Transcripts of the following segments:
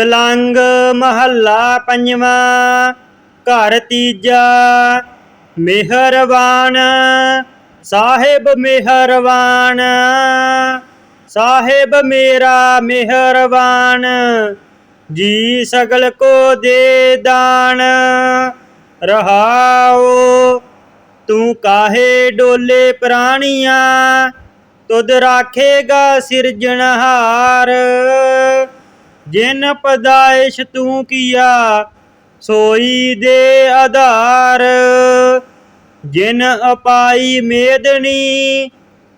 ਤਲੰਗ ਮਹੱਲਾ ਪੰਜਵਾਂ, ਘਰ ਤੀਜਾ, ਮਿਹਰਬਾਨ, ਸਾਹਿਬ ਮਿਹਰਬਾਨ, ਸਾਹਿਬ ਮੇਰਾ ਮਿਹਰਬਾਨ, ਜੀ ਸਗਲ ਕੋ ਦੇ ਦਾਨ, ਰਹਾਓ, ਤੂੰ ਕਾਹੇ ਡੋਲੇ ਪ੍ਰਾਣੀਆਂ, ਤੁਧ ਰਾਖੇਗਾ ਸਿਰਜਣਹਾਰ ਜਿਨ ਪਦਾਇਸ਼ ਤੂੰ ਕੀਆ, ਸੋਈ ਦੇ ਆਧਾਰ। ਜਿਨ ਅਪਾਈ ਮੇਦਨੀ,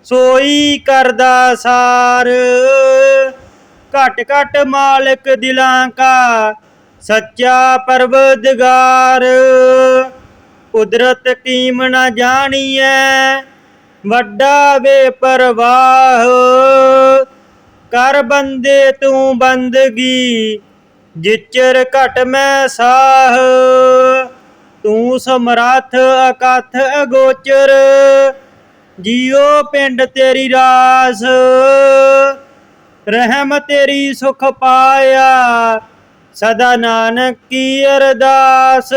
ਸੋਈ ਕਰਦਾ ਸਾਰ। ਘਟ ਘਟ ਮਾਲਕ ਦਿਲਾਂ ਕਾ, ਸੱਚਾ ਪਰਵਦਗਾਰ। ਕੁਦਰਤ ਕੀਮ ਨਾ ਜਾਣੀਐ, ਵੱਡਾ ਬੇਪਰਵਾਹ। ਕਰ ਬੰਦੇ ਤੂੰ ਬੰਦਗੀ, ਜਿਚਰ ਘਟ ਮੈਂ ਸਾਹ। ਤੂੰ ਸਮਰੱਥ ਅਕਥ ਅਗੋਚਰ ਜੀਉ ਪਿੰਡ ਤੇਰੀ ਰਾਸ। ਰਹਿਮ ਤੇਰੀ ਸੁਖ ਪਾਇਆ, ਸਦਾ ਨਾਨਕ ਕੀ ਅਰਦਾਸ।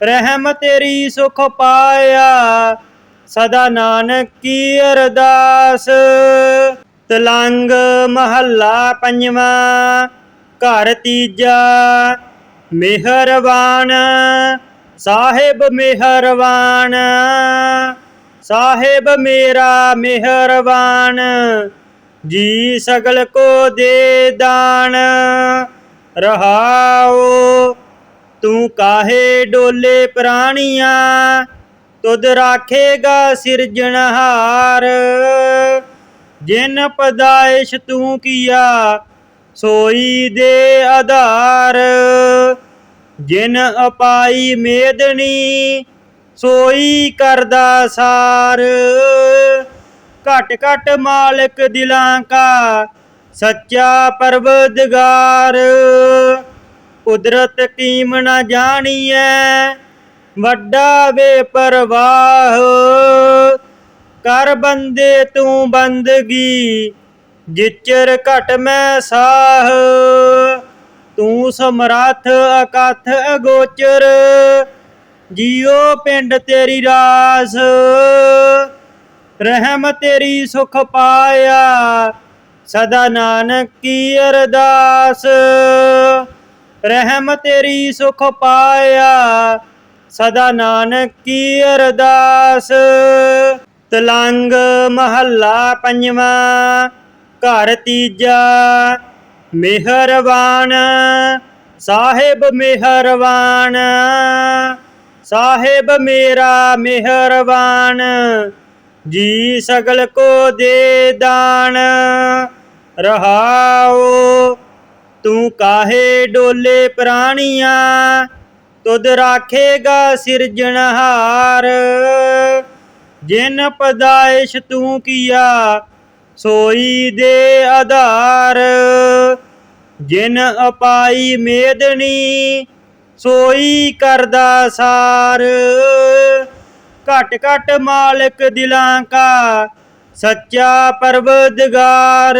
ਰਹਿਮ ਤੇਰੀ ਸੁਖ ਪਾਇਆ, ਸਦਾ ਨਾਨਕ ਕੀ ਅਰਦਾਸ। ਤਲੰਗ ਮਹੱਲਾ ਪੰਜਵਾਂ, ਘਰ ਤੀਜਾ, ਮਿਹਰਬਾਨ। ਸਾਹਿਬ ਮਿਹਰਬਾਨ। ਸਾਹਿਬ ਮੇਰਾ ਮਿਹਰਬਾਨ। ਜੀ ਸਗਲ ਕੋ ਦੇ ਦਾਨ। ਰਹਾਓ, ਤੂੰ ਕਾਹੇ ਡੋਲੇ ਪ੍ਰਾਣੀਆਂ? ਤੁਧ ਰਾਖੇਗਾ ਸਿਰਜਣਹਾਰ। ਜਿਨ ਪਦਾਇਸ਼ ਤੂੰ ਕੀਆ, ਸੋਈ ਦੇ ਆਧਾਰ। ਜਿਨ ਅਪਾਈ ਮੇਦਨੀ, ਸੋਈ ਕਰਦਾ ਸਾਰ। ਘਟ ਘਟ ਮਾਲਕ ਦਿਲਾਂ ਕਾ, ਸੱਚਾ ਪਰਵਦਗਾਰ। ਕੁਦਰਤ ਕੀਮ ਨਾ ਜਾਣੀਐ, ਵੱਡਾ ਬੇਪਰਵਾਹ। ਕਰ ਬੰਦੇ ਤੂੰ ਬੰਦਗੀ, ਜਿਚਰ ਘਟ ਮੈਂ ਸਾਹ। ਤੂੰ ਸਮਰੱਥ ਅਕਥ ਅਗੋਚਰ, ਜੀਓ ਪਿੰਡ ਤੇਰੀ ਰਾਸ। ਰਹਿਮ ਤੇਰੀ ਸੁਖ ਪਾਇਆ, ਸਦਾ ਨਾਨਕ ਕੀ ਅਰਦਾਸ। ਰਹਿਮ ਤੇਰੀ ਸੁਖ ਪਾਇਆ, ਸਦਾ ਨਾਨਕ ਕੀ ਅਰਦਾਸ। ਤਲੰਗ ਮਹੱਲਾ ਪੰਜਵਾਂ, ਘਰ ਤੀਜਾ, ਮਿਹਰਬਾਨ, ਸਾਹਿਬ ਮਿਹਰਬਾਨ, ਸਾਹਿਬ ਮੇਰਾ ਮਿਹਰਬਾਨ, ਜੀ ਸਗਲ ਕੋ ਦੇ ਦਾਨ, ਰਹਾਓ, ਤੂੰ ਕਾਹੇ ਡੋਲੇ ਪ੍ਰਾਣੀਆਂ, ਤੁਧ ਰਾਖੇਗਾ ਸਿਰਜਣਹਾਰ। ਜਿਨ ਪਦਾਇਸ਼ ਤੂੰ ਕੀਆ, ਸੋਈ ਦੇ ਆਧਾਰ। ਜਿਨ ਅਪਾਈ ਮੇਦਨੀ, ਸੋਈ ਕਰਦਾ ਸਾਰ। ਘਟ ਘਟ ਮਾਲਕ ਦਿਲਾਂ ਕਾ, ਸੱਚਾ ਪਰਵਦਗਾਰ।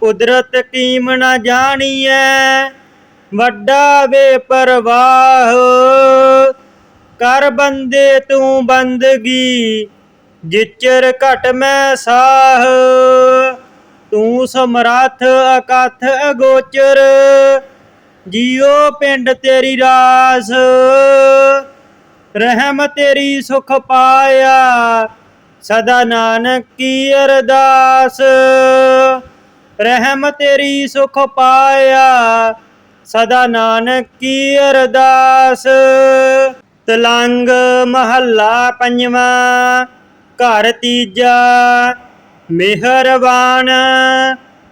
ਕੁਦਰਤ ਕੀਮ ਨਾ ਜਾਣੀਐ, ਵੱਡਾ ਬੇਪਰਵਾਹ। ਕਰ ਬੰਦੇ ਤੂੰ ਬੰਦਗੀ, ਜਿਚਰ ਘਟ ਮੈਂ ਸਾਹ। ਤੂੰ ਸਮਰੱਥ ਅਕਥ ਅਗੋਚਰ, ਜੀਓ ਪਿੰਡ ਤੇਰੀ ਰਾਸ। ਰਹਿਮ ਤੇਰੀ ਸੁਖ ਪਾਇਆ, ਸਦਾ ਨਾਨਕ ਕੀ ਅਰਦਾਸ। ਰਹਿਮ ਤੇਰੀ ਸੁਖ ਪਾਇਆ, ਸਦਾ ਨਾਨਕ ਕੀ ਅਰਦਾਸ। ਤਲੰਗ ਮਹੱਲਾ ਪੰਜਵਾਂ, ਘਰ ਤੀਜਾ, ਮਿਹਰਬਾਨ।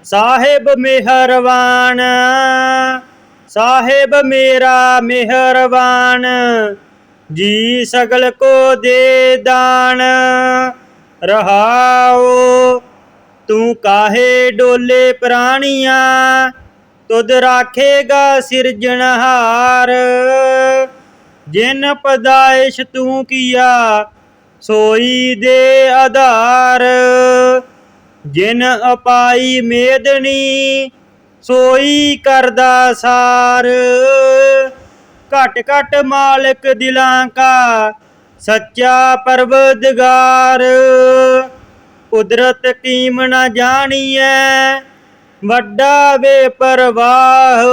ਸਾਹਿਬ ਮਿਹਰਬਾਨ। ਸਾਹਿਬ ਮੇਰਾ ਮਿਹਰਬਾਨ। ਜੀ ਸਗਲ ਕੋ ਦੇ ਦਾਨ। ਰਹਾਓ, ਤੂੰ ਕਾਹੇ ਡੋਲੇ ਪ੍ਰਾਣੀਆਂ? ਤੁਧ ਰਾਖੇਗਾ ਸਿਰਜਣਹਾਰ। ਜਿਨ ਪਦਾਇਸ਼ ਤੂੰ ਕੀਆ, ਸੋਈ ਦੇ ਆਧਾਰ। ਜਿਨ ਅਪਾਈ ਮੇਦਨੀ ਸੋਈ ਕਰਦਾ ਸਾਰ। ਘਟ ਘਟ ਮਾਲਕ ਦਿਲਾਂ ਕਾ, ਸੱਚਾ ਪਰਵਦਗਾਰ ਕੁਦਰਤ ਕੀਮ ਨਾ ਜਾਣੀਐ, ਵੱਡਾ ਬੇਪਰਵਾਹ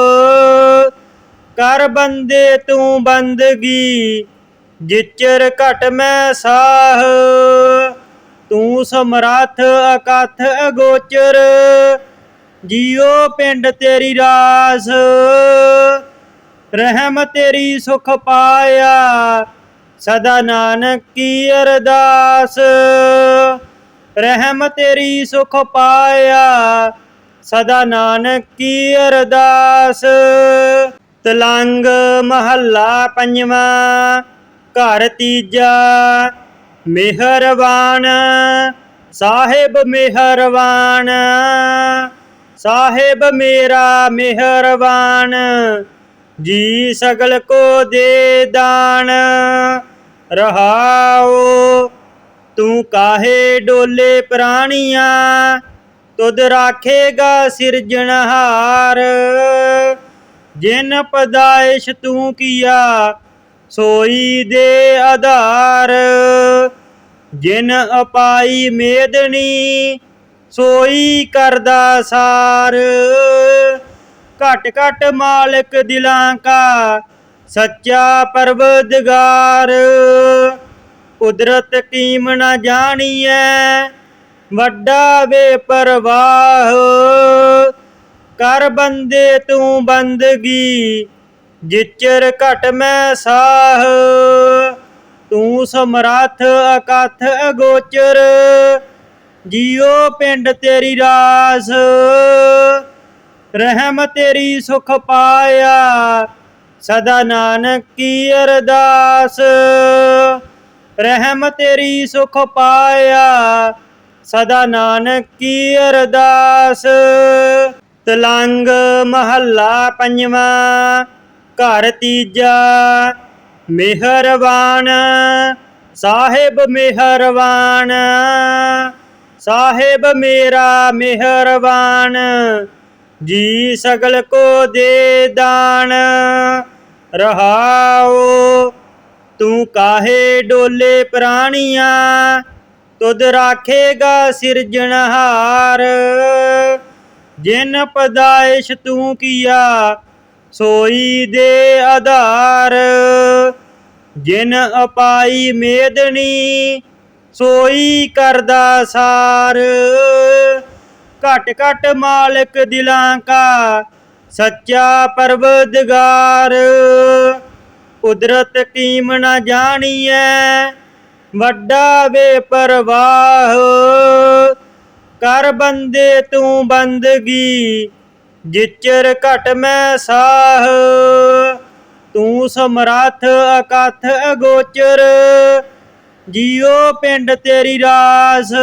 ਕਰ ਬੰਦੇ ਤੂੰ ਬੰਦਗੀ, ਜਿਚਰ ਘਟ ਮੈਂ ਸਾਹ। ਤੂੰ ਸਮਰੱਥ ਅਕਥ ਅਗੋਚਰ, ਜੀਓ ਪਿੰਡ ਤੇਰੀ ਰਾਸ। ਰਹਿਮ ਤੇਰੀ ਸੁਖ ਪਾਇਆ, ਸਦਾ ਨਾਨਕ ਕੀ ਅਰਦਾਸ। ਰਹਿਮ ਤੇਰੀ ਸੁਖ ਪਾਇਆ, ਸਦਾ ਨਾਨਕ ਕੀ ਅਰਦਾਸ। ਤਲੰਗ ਮਹੱਲਾ ਪੰਜਵਾਂ, ਘਰ ਤੀਜਾ, ਮਿਹਰਬਾਨ, ਸਾਹਿਬ ਮਿਹਰਬਾਨ, ਸਾਹਿਬ ਮੇਰਾ ਮਿਹਰਬਾਨ, ਜੀ ਸਗਲ ਕੋ ਦੇ ਦਾਨ, ਰਹਾਓ, ਤੂੰ ਕਾਹੇ ਡੋਲੇ ਪ੍ਰਾਣੀਆਂ, ਤੁਧ ਰਾਖੇਗਾ ਸਿਰਜਣਹਾਰ। ਜਿਨ ਪਦਾਇਸ਼ ਤੂੰ ਕੀਆ, ਸੋਈ ਦੇ ਆਧਾਰ। ਜਿਨ ਅਪਾਈ ਮੇਦਨੀ ਸੋਈ ਕਰਦਾ ਸਾਰ। ਘਟ ਘਟ ਮਾਲਕ ਦਿਲਾਂ ਕਾ, ਸੱਚਾ ਪਰਵਦਗਾਰ ਕੁਦਰਤ ਕੀਮ ਨਾ ਜਾਣੀਐ, ਵੱਡਾ ਬੇਪਰਵਾਹ। ਕਰ ਬੰਦੇ ਤੂੰ ਬੰਦਗੀ, ਜਿਚਰ ਘਟ ਮੈਂ ਸਾਹ। ਤੂੰ ਸਮਰੱਥ ਅਕਥ ਅਗੋਚਰ ਜੀਉ ਪਿੰਡ ਤੇਰੀ ਰਾਸ। ਰਹਿਮ ਤੇਰੀ ਸੁਖ ਪਾਇਆ, ਸਦਾ ਨਾਨਕ ਕੀ ਅਰਦਾਸ। ਰਹਿਮ ਤੇਰੀ ਸੁਖ ਪਾਇਆ, ਸਦਾ ਨਾਨਕ ਕੀ ਅਰਦਾਸ। ਤਲੰਗ ਮਹੱਲਾ ਪੰਜਵਾਂ, ਘਰ ਤੀਜਾ, ਮਿਹਰਬਾਨ। ਸਾਹਿਬ ਮਿਹਰਬਾਨ। ਸਾਹਿਬ ਮੇਰਾ ਮਿਹਰਬਾਨ। ਜੀ ਸਗਲ ਕੋ ਦੇ ਦਾਨ। ਰਹਾਓ, ਤੂੰ ਕਾਹੇ ਡੋਲੇ ਪ੍ਰਾਣੀਆਂ? ਤੁਧ ਰਾਖੇਗਾ ਸਿਰਜਣਹਾਰ। ਜਿਨ ਪਦਾਇਸ਼ ਤੂੰ ਕੀਆ, ਸੋਈ ਦੇ ਆਧਾਰ। ਜਿਨ ਅਪਾਈ ਮੇਦਨੀ, ਸੋਈ ਕਰਦਾ ਸਾਰ। ਘਟ ਘਟ ਮਾਲਕ ਦਿਲਾਂ ਕਾ, ਸੱਚਾ ਪਰਵਦਗਾਰ ਕੁਦਰਤ ਕੀਮ ਨਾ ਜਾਣੀਐ, ਵੱਡਾ ਬੇਪਰਵਾਹ। ਕਰ ਬੰਦੇ ਤੂੰ ਬੰਦਗੀ, ਜਿਚਰ ਘਟ ਮੈਂ ਸਾਹ। ਤੂੰ ਸਮਰੱਥ ਅਕਥ ਅਗੋਚਰ, ਜੀਓ ਪਿੰਡ ਤੇਰੀ ਰਾਸ।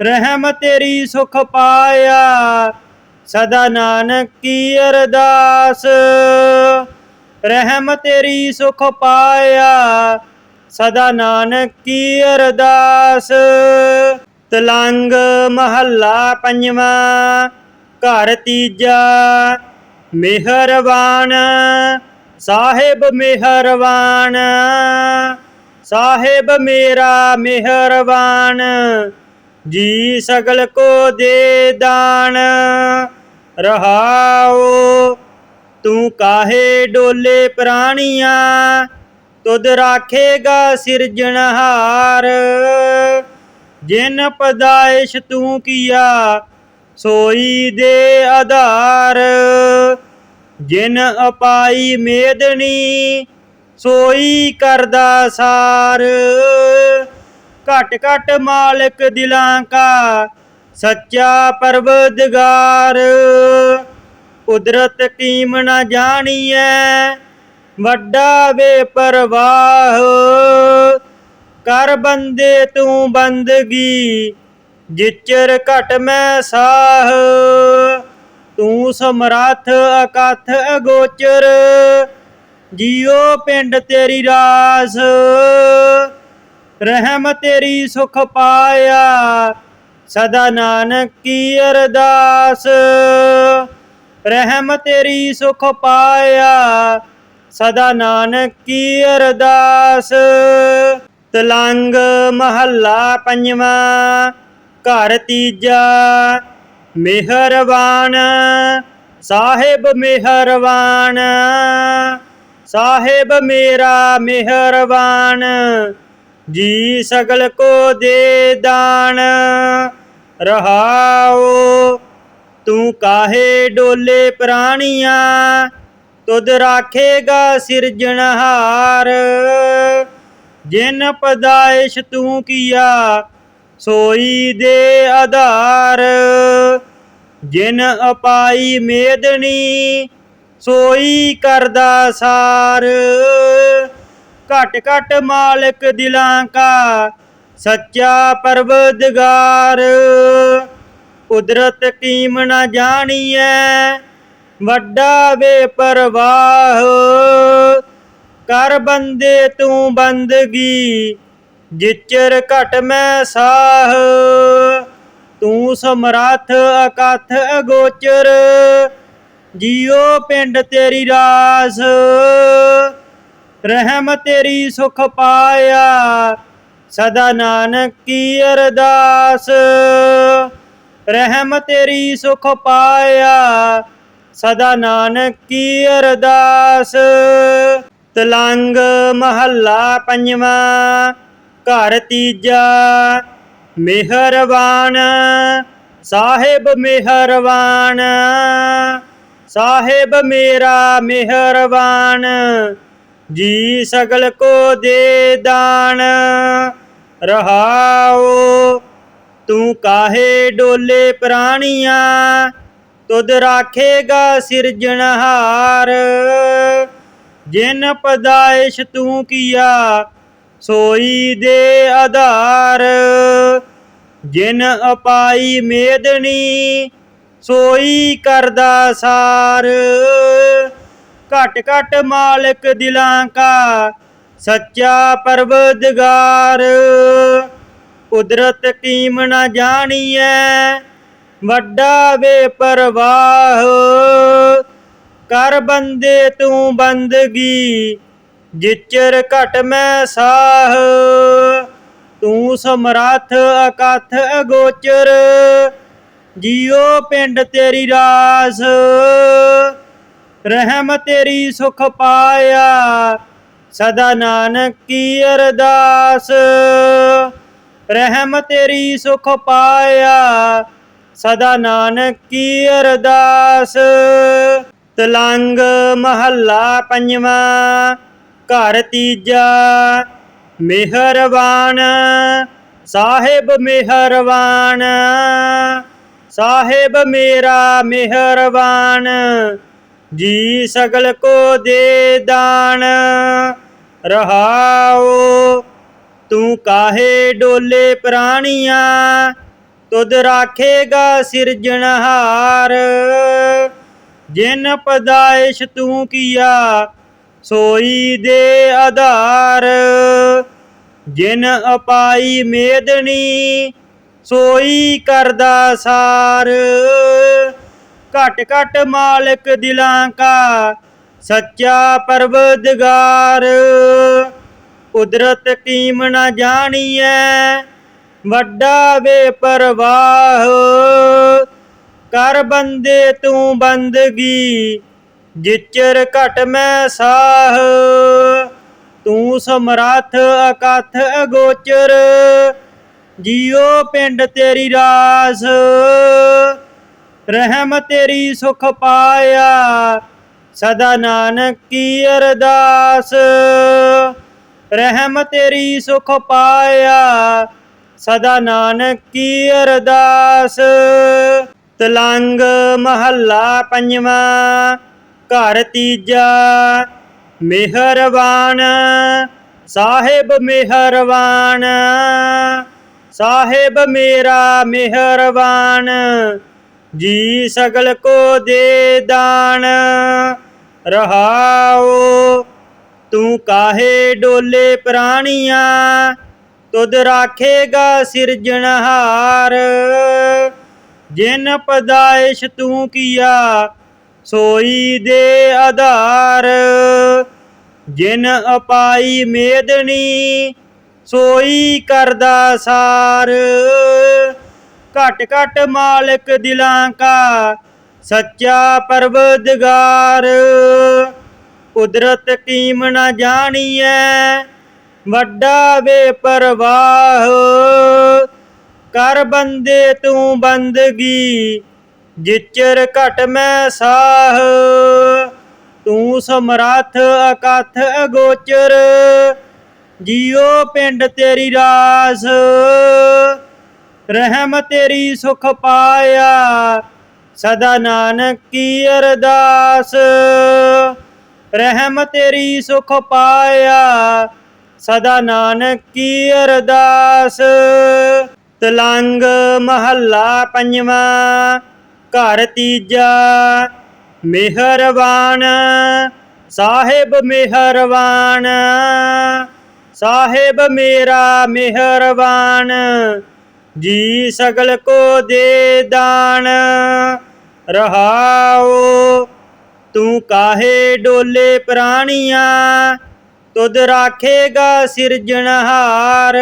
ਰਹਿਮ ਤੇਰੀ ਸੁਖ ਪਾਇਆ, ਸਦਾ ਨਾਨਕ ਕੀ ਅਰਦਾਸ। ਰਹਿਮ ਤੇਰੀ ਸੁਖ ਪਾਇਆ, ਸਦਾ ਨਾਨਕ ਕੀ ਅਰਦਾਸ। ਤਲੰਗ ਮਹੱਲਾ ਪੰਜਵਾਂ, ਘਰ ਤੀਜਾ, ਮਿਹਰਬਾਨ। ਸਾਹਿਬ ਮਿਹਰਬਾਨ। ਸਾਹਿਬ ਮੇਰਾ ਮਿਹਰਬਾਨ। ਜੀ ਸਗਲ ਕੋ ਦੇ ਦਾਨ। ਰਹਾਓ, ਤੂੰ ਕਾਹੇ ਡੋਲੇ ਪ੍ਰਾਣੀਆਂ? ਤੁਧ ਰਾਖੇਗਾ ਸਿਰਜਣਹਾਰ। ਜਿਨ ਪਦਾਇਸ਼ ਤੂੰ ਕੀਆ, ਸੋਈ ਦੇ ਆਧਾਰ। ਜਿਨ ਅਪਾਈ ਮੇਦਨੀ ਸੋਈ ਕਰਦਾ ਸਾਰ। ਘਟ ਘਟ ਮਾਲਕ ਦਿਲਾਂ ਕਾ, ਸੱਚਾ ਪਰਵਦਗਾਰ। ਕੁਦਰਤ ਕੀਮ ਨਾ ਜਾਣੀਐ, ਵੱਡਾ ਬੇਪਰਵਾਹ। ਕਰ ਬੰਦੇ ਤੂੰ ਬੰਦਗੀ, ਜਿਚਰ ਘਟ ਮੈਂ ਸਾਹ। ਤੂੰ ਸਮਰੱਥ ਅਕਥ ਅਗੋਚਰ, ਜੀਓ ਪਿੰਡ ਤੇਰੀ ਰਾਸ। ਰਹਿਮ ਤੇਰੀ ਸੁਖ ਪਾਇਆ, ਸਦਾ ਨਾਨਕ ਕੀ ਅਰਦਾਸ। ਰਹਿਮ ਤੇਰੀ ਸੁਖ ਪਾਇਆ, ਸਦਾ ਨਾਨਕ ਕੀ ਅਰਦਾਸ। ਤਲੰਗ ਮਹੱਲਾ ਪੰਜਵਾਂ, ਘਰ ਤੀਜਾ, ਮਿਹਰਬਾਨ। ਸਾਹਿਬ ਮਿਹਰਬਾਨ। ਸਾਹਿਬ ਮੇਰਾ ਮਿਹਰਬਾਨ। ਜੀ ਸਗਲ ਕੋ ਦੇ ਦਾਨ। ਰਹਾਓ, ਤੂੰ ਕਾਹੇ ਡੋਲੇ ਪ੍ਰਾਣੀਆਂ? ਤੁਧ ਰਾਖੇਗਾ ਸਿਰਜਣਹਾਰ। ਜਿਨ ਪਦਾਇਸ਼ ਤੂੰ ਕੀਆ, ਸੋਈ ਦੇ ਆਧਾਰ। ਜਿਨ ਅਪਾਈ ਮੇਦਨੀ, ਸੋਈ ਕਰਦਾ ਸਾਰ। ਘਟ ਘਟ ਮਾਲਕ ਦਿਲਾਂ ਕਾ, ਸੱਚਾ ਪਰਵਦਗਾਰ ਕੁਦਰਤ ਕੀਮ ਨਾ ਜਾਣੀਐ, ਵੱਡਾ ਵੇ ਕਰ ਬੰਦੇ ਤੂੰ ਬੰਦਗੀ, ਜਿਚਰ ਘਟ ਮੈਂ ਸਾਹ। ਤੂੰ ਸਮਰੱਥ ਅਕਥ ਅਗੋਚਰ, ਜੀਓ ਪਿੰਡ ਤੇਰੀ ਰਾਸ। ਰਹਿਮ ਤੇਰੀ ਸੁਖ ਪਾਇਆ, ਸਦਾ ਨਾਨਕ ਕੀ ਅਰਦਾਸ। ਰਹਿਮ ਤੇਰੀ ਸੁਖ ਪਾਇਆ, ਸਦਾ ਨਾਨਕ ਕੀ ਅਰਦਾਸ। ਤਲੰਗ ਮਹੱਲਾ ਪੰਜਵਾਂ, ਘਰ ਤੀਜਾ, ਮਿਹਰਬਾਨ, ਸਾਹਿਬ ਮਿਹਰਬਾਨ, ਸਾਹਿਬ ਮੇਰਾ ਮਿਹਰਬਾਨ, ਜੀ ਸਗਲ ਕੋ ਦੇ ਦਾਨ, ਰਹਾਓ, ਤੂੰ ਕਾਹੇ ਡੋਲੇ ਪ੍ਰਾਣੀਆਂ, ਤੁਧ ਰਾਖੇਗਾ ਸਿਰਜਣਹਾਰ ਜਿਨ ਪਦਾਇਸ਼ ਤੂੰ ਕੀਆ, ਸੋਈ ਦੇ ਆਧਾਰ। ਜਿਨ ਅਪਾਈ ਮੇਦਨੀ ਸੋਈ ਕਰਦਾ ਸਾਰ। ਘਟ ਘਟ ਮਾਲਕ ਦਿਲਾਂ ਕਾ, ਸੱਚਾ ਪਰਵਦਗਾਰ ਕੁਦਰਤ ਕੀਮ ਨਾ ਜਾਣੀਐ, ਵੱਡਾ ਵੇ ਪਰਵਾਹ। ਕਰ ਬੰਦੇ ਤੂੰ ਬੰਦਗੀ, ਜਿਚਰ ਘਟ ਮੈਂ ਸਾਹ। ਤੂੰ ਸਮਰੱਥ ਅਕਥ ਅਗੋਚਰ, ਜੀਓ ਪਿੰਡ ਤੇਰੀ ਰਾਸ। ਰਹਿਮ ਤੇਰੀ ਸੁਖ ਪਾਇਆ, ਸਦਾ ਨਾਨਕ ਕੀ ਅਰਦਾਸ। ਰਹਿਮ ਤੇਰੀ ਸੁਖ ਪਾਇਆ, ਸਦਾ ਨਾਨਕ ਕੀ ਅਰਦਾਸ। ਤਲੰਗ ਮਹੱਲਾ ਪੰਜਵਾਂ, ਘਰ ਤੀਜਾ, ਮਿਹਰਬਾਨ। ਸਾਹਿਬ ਮਿਹਰਬਾਨ। ਸਾਹਿਬ ਮੇਰਾ ਮਿਹਰਬਾਨ। ਜੀ ਸਗਲ ਕੋ ਦੇ ਦਾਨ। ਰਹਾਓ, ਤੂੰ ਕਾਹੇ ਡੋਲੇ ਪ੍ਰਾਣੀਆਂ? ਤੁਧ ਰਾਖੇਗਾ ਸਿਰਜਣਹਾਰ। ਜਿਨ ਪਦਾਇਸ਼ ਤੂੰ ਕੀਆ, ਸੋਈ ਦੇ ਆਧਾਰ। ਜਿਨ ਅਪਾਈ ਮੇਦਨੀ ਸੋਈ ਕਰਦਾ ਸਾਰ। ਘਟ ਘਟ ਮਾਲਕ ਦਿਲਾਂ ਕਾ, ਸੱਚਾ ਪਰਵਦਗਾਰ ਕੁਦਰਤ ਕੀਮ ਨਾ ਜਾਣੀਐ, ਵੱਡਾ ਵੇ ਪਰਵਾਹ ਕਰ ਬੰਦੇ ਤੂੰ ਬੰਦਗੀ, ਜਿਚਰ ਘਟ ਮੈਂ ਸਾਹ। ਤੂੰ ਸਮਰੱਥ ਅਕਥ ਅਗੋਚਰ, ਜੀਓ ਪਿੰਡ ਤੇਰੀ ਰਾਸ। ਰਹਿਮ ਤੇਰੀ ਸੁਖ ਪਾਇਆ, ਸਦਾ ਨਾਨਕ ਕੀ ਅਰਦਾਸ। ਰਹਿਮ ਤੇਰੀ ਸੁਖ ਪਾਇਆ, ਸਦਾ ਨਾਨਕ ਕੀ ਅਰਦਾਸ। ਤਲੰਗ ਮਹੱਲਾ ਪੰਜਵਾਂ, ਘਰ ਤੀਜਾ, ਮਿਹਰਬਾਨ, ਸਾਹਿਬ ਮਿਹਰਬਾਨ, ਸਾਹਿਬ ਮੇਰਾ ਮਿਹਰਬਾਨ, ਜੀ ਸਗਲ ਕੋ ਦੇ ਦਾਨ, ਰਹਾਓ, ਤੂੰ ਕਾਹੇ ਡੋਲੇ ਪ੍ਰਾਣੀਆਂ, ਤੁਧ ਰਾਖੇਗਾ ਸਿਰਜਣਹਾਰ। ਜਿਨ ਪਦਾਇਸ਼ ਤੂੰ ਕੀਆ, ਸੋਈ ਦੇ ਆਧਾਰ। ਜਿਨ ਅਪਾਈ ਮੇਦਨੀ, ਸੋਈ ਕਰਦਾ ਸਾਰ। ਘਟ ਘਟ ਮਾਲਕ ਦਿਲਾਂ ਕਾ, ਸੱਚਾ ਪਰਵਦਗਾਰ ਕੁਦਰਤ ਕੀਮ ਨਾ ਜਾਣੀਐ, ਵੱਡਾ ਬੇਪਰਵਾਹ। ਕਰ ਬੰਦੇ ਤੂੰ ਬੰਦਗੀ, ਜਿਚਰ ਘਟ ਮੈਂ ਸਾਹ। ਤੂੰ ਸਮਰੱਥ ਅਕਥ ਅਗੋਚਰ ਜੀਉ ਪਿੰਡ ਤੇਰੀ ਰਾਸ। ਰਹਿਮ ਤੇਰੀ ਸੁਖ ਪਾਇਆ, ਸਦਾ ਨਾਨਕ ਕੀ ਅਰਦਾਸ। ਰਹਿਮ ਤੇਰੀ ਸੁਖ ਪਾਇਆ, ਸਦਾ ਨਾਨਕ ਕੀ ਅਰਦਾਸ। ਤਲੰਗ ਮਹੱਲਾ ਪੰਜਵਾਂ, ਘਰ ਤੀਜਾ, ਮਿਹਰਬਾਨ। ਸਾਹਿਬ ਮਿਹਰਬਾਨ। ਸਾਹਿਬ ਮੇਰਾ ਮਿਹਰਬਾਨ। ਜੀ ਸਗਲ ਕੋ ਦੇ ਦਾਨ। ਰਹਾਓ, ਤੂੰ ਕਾਹੇ ਡੋਲੇ ਪ੍ਰਾਣੀਆਂ? ਤੁਧ ਰਾਖੇਗਾ ਸਿਰਜਣਹਾਰ।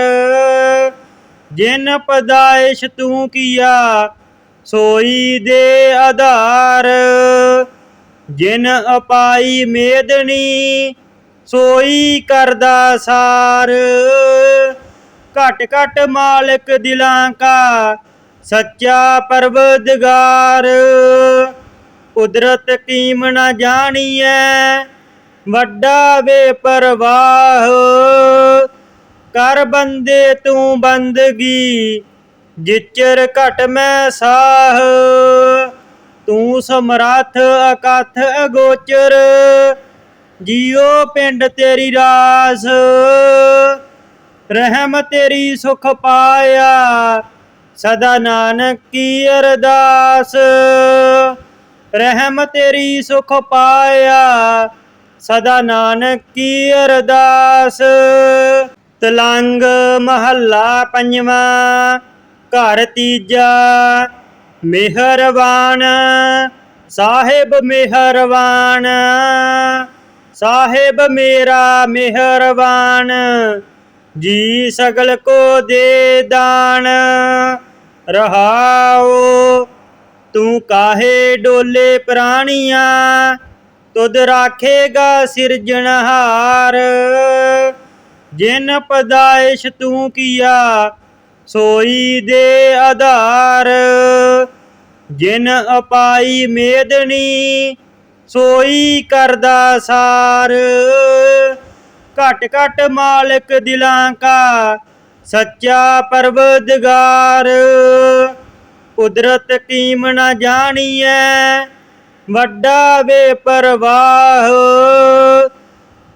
ਜਿਨ ਪਦਾਇਸ਼ ਤੂੰ ਕੀਆ, ਸੋਈ ਦੇ ਆਧਾਰ। ਜਿਨ ਅਪਾਈ ਮੇਦਨੀ, ਸੋਈ ਕਰਦਾ ਸਾਰ। ਘਟ ਘਟ ਮਾਲਕ ਦਿਲਾਂ ਕਾ, ਸੱਚਾ ਪਰਵਦਗਾਰ ਕੁਦਰਤ ਕੀਮ ਨਾ ਜਾਣੀਐ, ਵੱਡਾ ਬੇਪਰਵਾਹ। ਕਰ ਬੰਦੇ ਤੂੰ ਬੰਦਗੀ, ਜਿਚਰ ਘਟ ਮੈਂ ਸਾਹ। ਤੂੰ ਸਮਰੱਥ ਅਕਥ ਅਗੋਚਰ, ਜੀਓ ਪਿੰਡ ਤੇਰੀ ਰਾਸ। ਰਹਿਮ ਤੇਰੀ ਸੁਖ ਪਾਇਆ, ਸਦਾ ਨਾਨਕ ਕੀ ਅਰਦਾਸ। ਰਹਿਮ ਤੇਰੀ ਸੁਖ ਪਾਇਆ, ਸਦਾ ਨਾਨਕ ਕੀ ਅਰਦਾਸ। ਤਲੰਗ ਮਹੱਲਾ ਪੰਜਵਾਂ, ਘਰ ਤੀਜਾ, ਮਿਹਰਬਾਨ, ਸਾਹਿਬ ਮਿਹਰਬਾਨ, ਸਾਹਿਬ ਮੇਰਾ ਮਿਹਰਬਾਨ, ਜੀ ਸਗਲ ਕੋ ਦੇ ਦਾਨ, ਰਹਾਓ, ਤੂੰ ਕਾਹੇ ਡੋਲੇ ਪ੍ਰਾਣੀਆਂ, ਤੁਧ ਰਾਖੇਗਾ ਸਿਰਜਣਹਾਰ ਜਿਨ ਪਦਾਇਸ਼ ਤੂੰ ਕੀਆ, ਸੋਈ ਦੇ ਆਧਾਰ। ਜਿਨ ਅਪਾਈ ਮੇਦਨੀ, ਸੋਈ ਕਰਦਾ ਸਾਰ। ਘਟ ਘਟ ਮਾਲਕ ਦਿਲਾਂ ਕਾ, ਸੱਚਾ ਪਰਵਦਗਾਰ। ਕੁਦਰਤ ਕੀਮ ਨਾ ਜਾਣੀਐ, ਵੱਡਾ ਬੇਪਰਵਾਹ।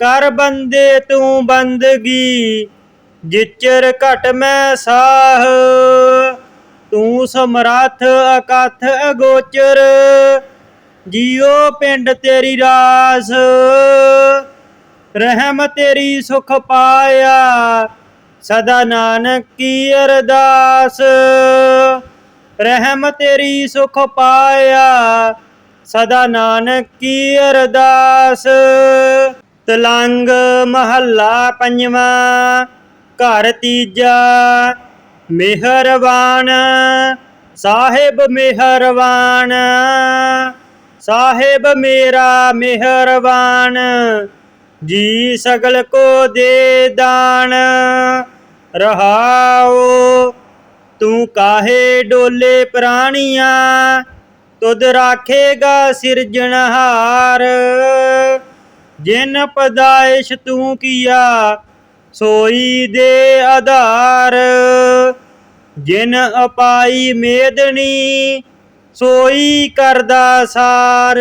ਕਰ ਬੰਦੇ ਤੂੰ ਬੰਦਗੀ, ਜਿਚਰ ਘਟ ਮੈਂ ਸਾਹ। ਤੂੰ ਸਮਰੱਥ ਅਕਥ ਅਗੋਚਰ, ਜੀਓ ਪਿੰਡ ਤੇਰੀ ਰਾਸ। ਰਹਿਮ ਤੇਰੀ ਸੁਖ ਪਾਇਆ, ਸਦਾ ਨਾਨਕ ਕੀ ਅਰਦਾਸ। ਰਹਿਮ ਤੇਰੀ ਸੁਖ ਪਾਇਆ, ਸਦਾ ਨਾਨਕ ਕੀ ਅਰਦਾਸ। ਤਲੰਗ ਮਹੱਲਾ ਪੰਜਵਾਂ, ਘਰ ਤੀਜਾ, ਮਿਹਰਬਾਨ, ਸਾਹਿਬ ਮਿਹਰਬਾਨ, ਸਾਹਿਬ ਮੇਰਾ ਮਿਹਰਬਾਨ, ਜੀ ਸਗਲ ਕੋ ਦੇ ਦਾਨ, ਰਹਾਓ, ਤੂੰ ਕਾਹੇ ਡੋਲੇ ਪ੍ਰਾਣੀਆਂ, ਤੁਧ ਰਾਖੇਗਾ ਸਿਰਜਣਹਾਰ ਜਿਨ ਪਦਾਇਸ਼ ਤੂੰ ਕੀਆ, ਸੋਈ ਦੇ ਆਧਾਰ। ਜਿਨ ਅਪਾਈ ਮੇਦਨੀ ਸੋਈ ਕਰਦਾ ਸਾਰ।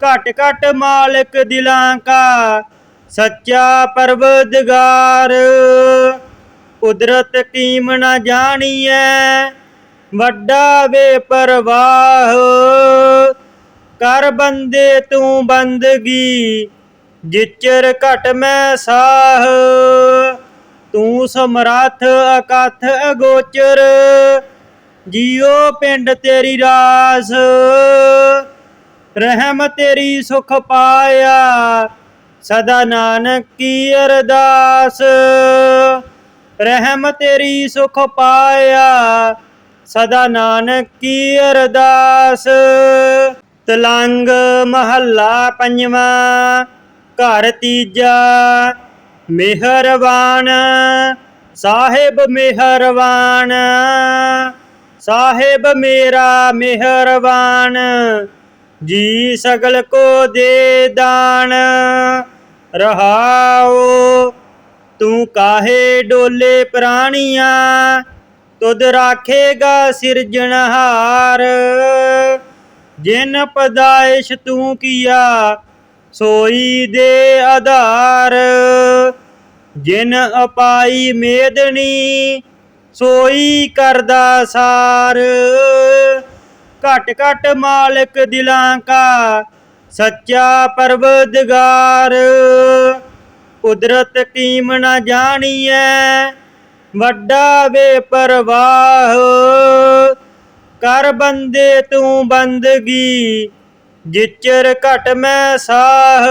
ਘਟ ਘਟ ਮਾਲਕ ਦਿਲਾਂ ਕਾ, ਸੱਚਾ ਪਰਵਦਗਾਰ ਕੁਦਰਤ ਕੀਮ ਨਾ ਜਾਣੀਐ, ਵੱਡਾ ਬੇਪਰਵਾਹ। ਕਰ ਬੰਦੇ ਤੂੰ ਬੰਦਗੀ, ਜਿਚਰ ਘਟ ਮੈਂ ਸਾਹ। ਤੂੰ ਸਮਰੱਥ ਅਕਥ ਅਗੋਚਰ, ਜੀਓ ਪਿੰਡ ਤੇਰੀ ਰਾਸ। ਰਹਿਮ ਤੇਰੀ ਸੁਖ ਪਾਇਆ, ਸਦਾ ਨਾਨਕ ਕੀ ਅਰਦਾਸ। ਰਹਿਮ ਤੇਰੀ ਸੁਖ ਪਾਇਆ, ਸਦਾ ਨਾਨਕ ਕੀ ਅਰਦਾਸ। ਤਲੰਗ ਮਹੱਲਾ ਪੰਜਵਾਂ, ਘਰ ਤੀਜਾ, ਮਿਹਰਬਾਨ, ਸਾਹਿਬ ਮਿਹਰਬਾਨ, ਸਾਹਿਬ ਮੇਰਾ ਮਿਹਰਬਾਨ, ਜੀ ਸਗਲ ਕੋ ਦੇ ਦਾਨ, ਰਹਾਓ, ਤੂੰ ਕਾਹੇ ਡੋਲੇ ਪ੍ਰਾਣੀਆਂ, ਤੁਧ ਰਾਖੇਗਾ ਸਿਰਜਣਹਾਰ। ਜਿਨ ਪਦਾਇਸ਼ ਤੂੰ ਕੀਆ, ਸੋਈ ਦੇ ਆਧਾਰ। ਜਿਨ ਅਪਾਈ ਮੇਦਨੀ ਸੋਈ ਕਰਦਾ ਸਾਰ। ਘਟ ਘਟ ਮਾਲਕ ਦਿਲਾਂ ਕਾ, ਸੱਚਾ ਪਰਵਦਗਾਰ ਕੁਦਰਤ ਕੀਮ ਨਾ ਜਾਣੀਐ, ਵੱਡਾ ਬੇਪਰਵਾਹ ਕਰ ਬੰਦੇ ਤੂੰ ਬੰਦਗੀ, ਜਿਚਰ ਘਟ ਮੈਂ ਸਾਹ।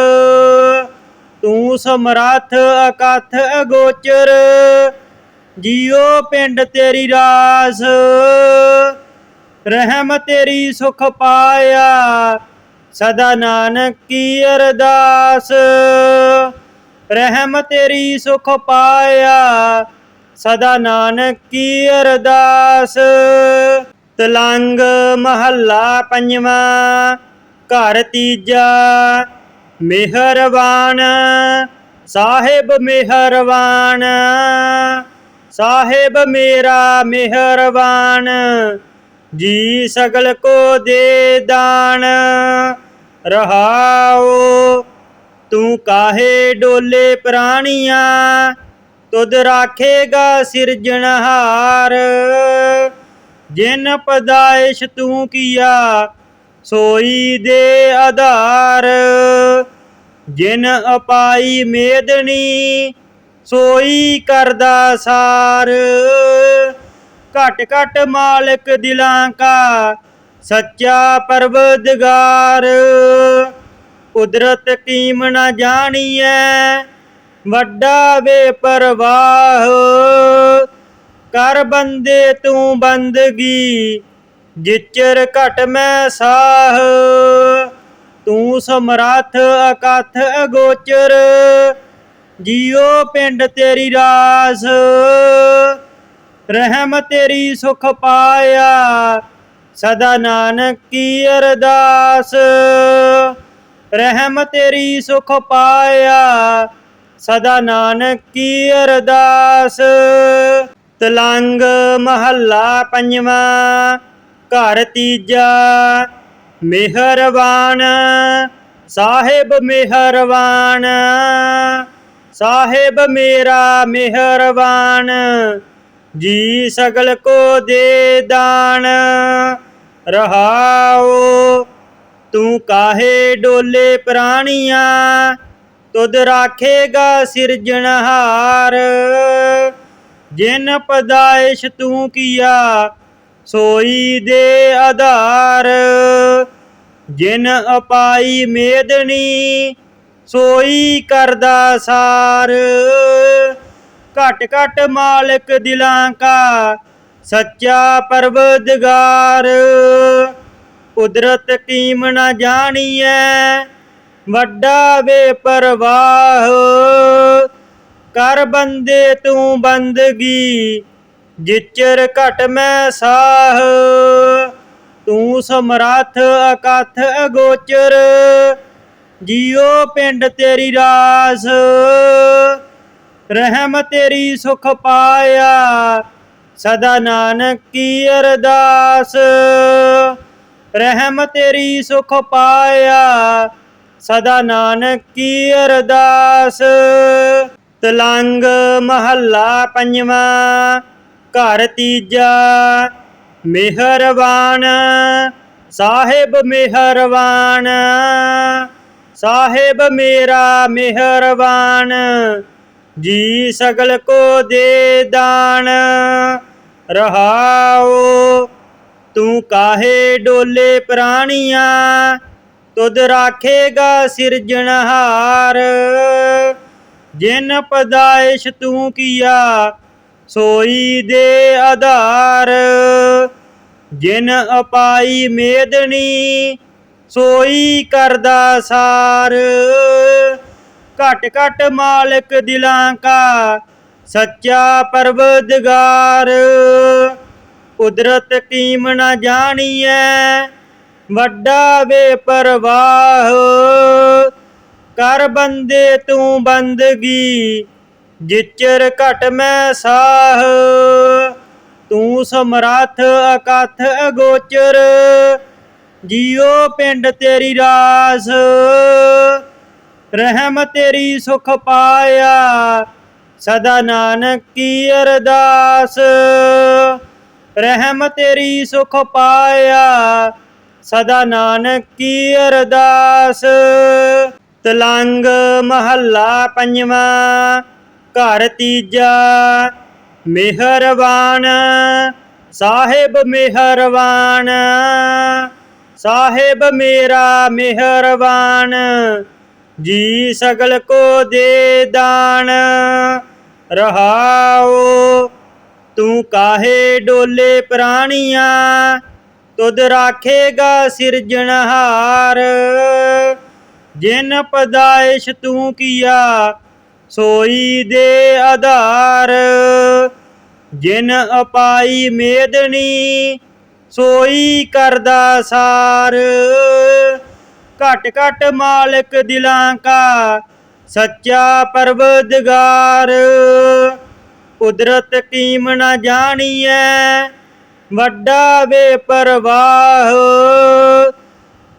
ਤੂੰ ਸਮਰੱਥ ਅਕਥ ਅਗੋਚਰ ਜੀਉ ਪਿੰਡ ਤੇਰੀ ਰਾਸ। ਰਹਿਮ ਤੇਰੀ ਸੁਖ ਪਾਇਆ, ਸਦਾ ਨਾਨਕ ਕੀ ਅਰਦਾਸ। ਰਹਿਮ ਤੇਰੀ ਸੁਖ ਪਾਇਆ, ਸਦਾ ਨਾਨਕ ਕੀ ਅਰਦਾਸ। ਤਲੰਗ ਮਹੱਲਾ ਪੰਜਵਾਂ, ਘਰ ਤੀਜਾ, ਮਿਹਰਬਾਨ, ਸਾਹਿਬ ਮਿਹਰਬਾਨ, ਸਾਹਿਬ ਮੇਰਾ ਮਿਹਰਬਾਨ, ਜੀ ਸਗਲ ਕੋ ਦੇ ਦਾਨ, ਰਹਾਓ, ਤੂੰ ਕਾਹੇ ਡੋਲੇ ਪ੍ਰਾਣੀਆਂ, ਤੁਧ ਰਾਖੇਗਾ ਸਿਰਜਣਹਾਰ। ਜਿਨ ਪਦਾਇਸ਼ ਤੂੰ ਕੀਆ, ਸੋਈ ਦੇ ਆਧਾਰ। ਜਿਨ ਅਪਾਈ ਮੇਦਨੀ, ਸੋਈ ਕਰਦਾ ਸਾਰ। ਘਟ ਘਟ ਮਾਲਕ ਦਿਲਾਂ ਕਾ, ਸੱਚਾ ਪਰਵਦਗਾਰ ਕੁਦਰਤ ਕੀਮ ਨਾ ਜਾਣੀਐ, ਵੱਡਾ ਬੇਪਰਵਾਹ। ਕਰ ਬੰਦੇ ਤੂੰ ਬੰਦਗੀ, ਜਿਚਰ ਘਟ ਮੈਂ ਸਾਹ। ਤੂੰ ਸਮਰੱਥ ਅਕਥ ਅਗੋਚਰ, ਜੀਓ ਪਿੰਡ ਤੇਰੀ ਰਾਸ। ਰਹਿਮ ਤੇਰੀ ਸੁਖ ਪਾਇਆ, ਸਦਾ ਨਾਨਕ ਕੀ ਅਰਦਾਸ। ਰਹਿਮ ਤੇਰੀ ਸੁਖ ਪਾਇਆ, ਸਦਾ ਨਾਨਕ ਕੀ ਅਰਦਾਸ। ਤਲੰਗ ਮਹੱਲਾ ਪੰਜਵਾਂ, ਘਰ ਤੀਜਾ, ਮਿਹਰਬਾਨ। ਸਾਹਿਬ ਮਿਹਰਬਾਨ। ਸਾਹਿਬ ਮੇਰਾ ਮਿਹਰਬਾਨ। ਜੀ ਸਗਲ ਕੋ ਦੇ ਦਾਨ। ਰਹਾਓ, ਤੂੰ ਕਾਹੇ ਡੋਲੇ ਪ੍ਰਾਣੀਆਂ? ਤੁਧ ਰਾਖੇਗਾ ਸਿਰਜਣਹਾਰ। ਜਿਨ ਪਦਾਇਸ਼ ਤੂੰ ਕੀਆ, ਸੋਈ ਦੇ ਆਧਾਰ। ਜਿਨ ਅਪਾਈ ਮੇਦਨੀ, ਸੋਈ ਕਰਦਾ ਸਾਰ। ਘਟ ਘਟ ਮਾਲਕ ਦਿਲਾਂ ਕਾ, ਸੱਚਾ ਪਰਵਦਗਾਰ। ਕੁਦਰਤ ਕੀਮ ਨਾ ਜਾਣੀਐ, ਵੱਡਾ ਬੇਪਰਵਾਹ। ਕਰ ਬੰਦੇ ਤੂੰ ਬੰਦਗੀ, ਜਿਚਰ ਘਟ ਮੈਂ ਸਾਹ। ਤੂੰ ਸਮਰੱਥ ਅਕਥ ਅਗੋਚਰ, ਜੀਓ ਪਿੰਡ ਤੇਰੀ ਰਾਸ। ਰਹਿਮ ਤੇਰੀ ਸੁਖ ਪਾਇਆ, ਸਦਾ ਨਾਨਕ ਕੀ ਅਰਦਾਸ। ਰਹਿਮ ਤੇਰੀ ਸੁਖ ਪਾਇਆ, ਸਦਾ ਨਾਨਕ ਕੀ ਅਰਦਾਸ। ਤਲੰਗ ਮਹੱਲਾ ਪੰਜਵਾਂ, ਘਰ ਤੀਜਾ, ਮਿਹਰਬਾਨ। ਸਾਹਿਬ ਮਿਹਰਬਾਨ। ਸਾਹਿਬ ਮੇਰਾ ਮਿਹਰਬਾਨ। ਜੀ ਸਗਲ ਕੋ ਦੇ ਦਾਨ। ਰਹਾਓ, ਤੂੰ ਕਾਹੇ ਡੋਲੇ ਪ੍ਰਾਣੀਆਂ? ਤੁਧ ਰਾਖੇਗਾ ਸਿਰਜਣਹਾਰ। ਜਿਨ ਪਦਾਇਸ਼ ਤੂੰ ਕੀਆ, ਸੋਈ ਦੇ ਆਧਾਰ। ਜਿਨ ਅਪਾਈ ਮੇਦਨੀ, ਸੋਈ ਕਰਦਾ ਸਾਰ। ਘਟ ਘਟ ਮਾਲਕ ਦਿਲਾਂ ਕਾ, ਸੱਚਾ ਪਰਵਦਗਾਰ ਕੁਦਰਤ ਕੀਮ ਨਾ ਜਾਣੀਐ, ਵੱਡਾ ਬੇਪਰਵਾਹ। ਕਰ ਬੰਦੇ ਤੂੰ ਬੰਦਗੀ, ਜਿਚਰ ਘਟ ਮੈਂ ਸਾਹ। ਤੂੰ ਸਮਰੱਥ ਅਕਥ ਅਗੋਚਰ, ਜੀਓ ਪਿੰਡ ਤੇਰੀ ਰਾਸ। ਰਹਿਮ ਤੇਰੀ ਸੁਖ ਪਾਇਆ, ਸਦਾ ਨਾਨਕ ਕੀ ਅਰਦਾਸ। ਰਹਿਮ ਤੇਰੀ ਸੁਖ ਪਾਇਆ, ਸਦਾ ਨਾਨਕ ਕੀ ਅਰਦਾਸ। ਤਲੰਗ ਮਹੱਲਾ ਪੰਜਵਾਂ, ਘਰ ਤੀਜਾ, ਮਿਹਰਬਾਨ, ਸਾਹਿਬ ਮਿਹਰਬਾਨ, ਸਾਹਿਬ ਮੇਰਾ ਮਿਹਰਬਾਨ, ਜੀ ਸਗਲ ਕੋ ਦੇ ਦਾਨ, ਰਹਾਓ, ਤੂੰ ਕਾਹੇ ਡੋਲੇ ਪ੍ਰਾਣੀਆਂ, ਤੁਧ ਰਾਖੇਗਾ ਸਿਰਜਣਹਾਰ। ਜਿਨ ਪਦਾਇਸ਼ ਤੂੰ ਕੀਆ, ਸੋਈ ਦੇ ਆਧਾਰ। ਜਿਨ ਅਪਾਈ ਮੇਦਨੀ ਸੋਈ ਕਰਦਾ ਸਾਰ। ਘਟ ਘਟ ਮਾਲਕ ਦਿਲਾਂ ਕਾ, ਸੱਚਾ ਪਰਵਦਗਾਰ ਕੁਦਰਤ ਕੀਮ ਨਾ ਜਾਣੀਐ, ਵੱਡਾ ਬੇਪਰਵਾਹ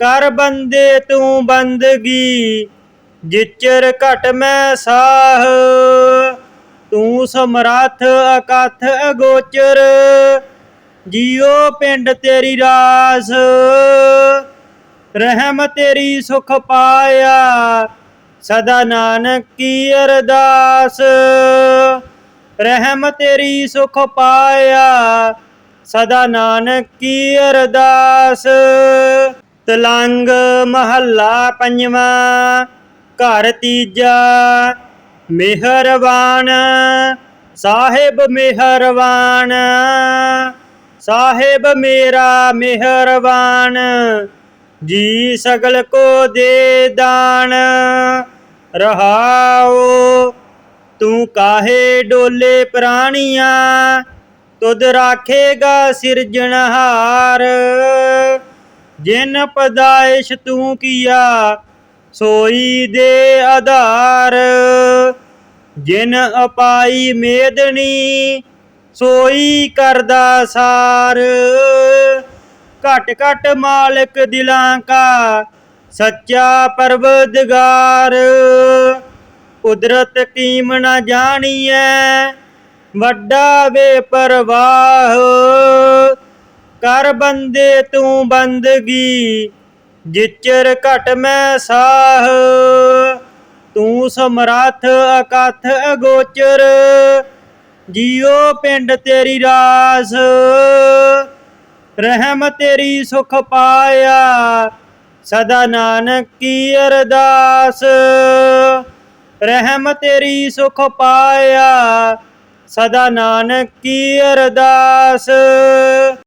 ਕਰ ਬੰਦੇ ਤੂੰ ਬੰਦਗੀ, ਜਿਚਰ ਘਟ ਮੈਂ ਸਾਹ। ਤੂੰ ਸਮਰੱਥ ਅਕਥ ਅਗੋਚਰ, ਜੀਓ ਪਿੰਡ ਤੇਰੀ ਰਾਸ। ਰਹਿਮ ਤੇਰੀ ਸੁਖ ਪਾਇਆ, ਸਦਾ ਨਾਨਕ ਕੀ ਅਰਦਾਸ। ਰਹਿਮ ਤੇਰੀ ਸੁਖ ਪਾਇਆ, ਸਦਾ ਨਾਨਕ ਕੀ ਅਰਦਾਸ। ਤਲੰਗ ਮਹੱਲਾ ਪੰਜਵਾਂ, ਘਰ ਤੀਜਾ, ਮਿਹਰਬਾਨ। ਸਾਹਿਬ ਮਿਹਰਬਾਨ। ਸਾਹਿਬ ਮੇਰਾ ਮਿਹਰਬਾਨ। ਜੀ ਸਗਲ ਕੋ ਦੇ ਦਾਨ। ਰਹਾਉ ਤੂੰ ਕਾਹੇ ਡੋਲੇ ਪ੍ਰਾਣੀਆਂ? ਤੁਧ ਰਾਖੇਗਾ ਸਿਰਜਣਹਾਰ। ਜਿਨ ਪਦਾਇਸ਼ ਤੂੰ ਕੀਆ, ਸੋਈ ਦੇ ਆਧਾਰ। ਜਿਨ ਅਪਾਈ ਮੇਦਨੀ ਸੋਈ ਕਰਦਾ ਸਾਰ। ਘਟ ਘਟ ਮਾਲਕ ਦਿਲਾਂ ਕਾ, ਸੱਚਾ ਪਰਵਦਗਾਰ ਕੁਦਰਤ ਕੀਮ ਨਾ ਜਾਣੀਐ, ਵੱਡਾ ਵੇ ਪਰਵਾਹ ਕਰ ਬੰਦੇ ਤੂੰ ਬੰਦਗੀ, ਜਿਚਰ ਘਟ ਮੈਂ ਸਾਹ। ਤੂੰ ਸਮਰੱਥ ਅਕਥ ਅਗੋਚਰ ਜੀਉ ਪਿੰਡ ਤੇਰੀ ਰਾਸ। ਰਹਿਮ ਤੇਰੀ ਸੁਖ ਪਾਇਆ, ਸਦਾ ਨਾਨਕ ਕੀ ਅਰਦਾਸ। ਰਹਿਮ ਤੇਰੀ ਸੁਖ ਪਾਇਆ, ਸਦਾ ਨਾਨਕ ਕੀ ਅਰਦਾਸ।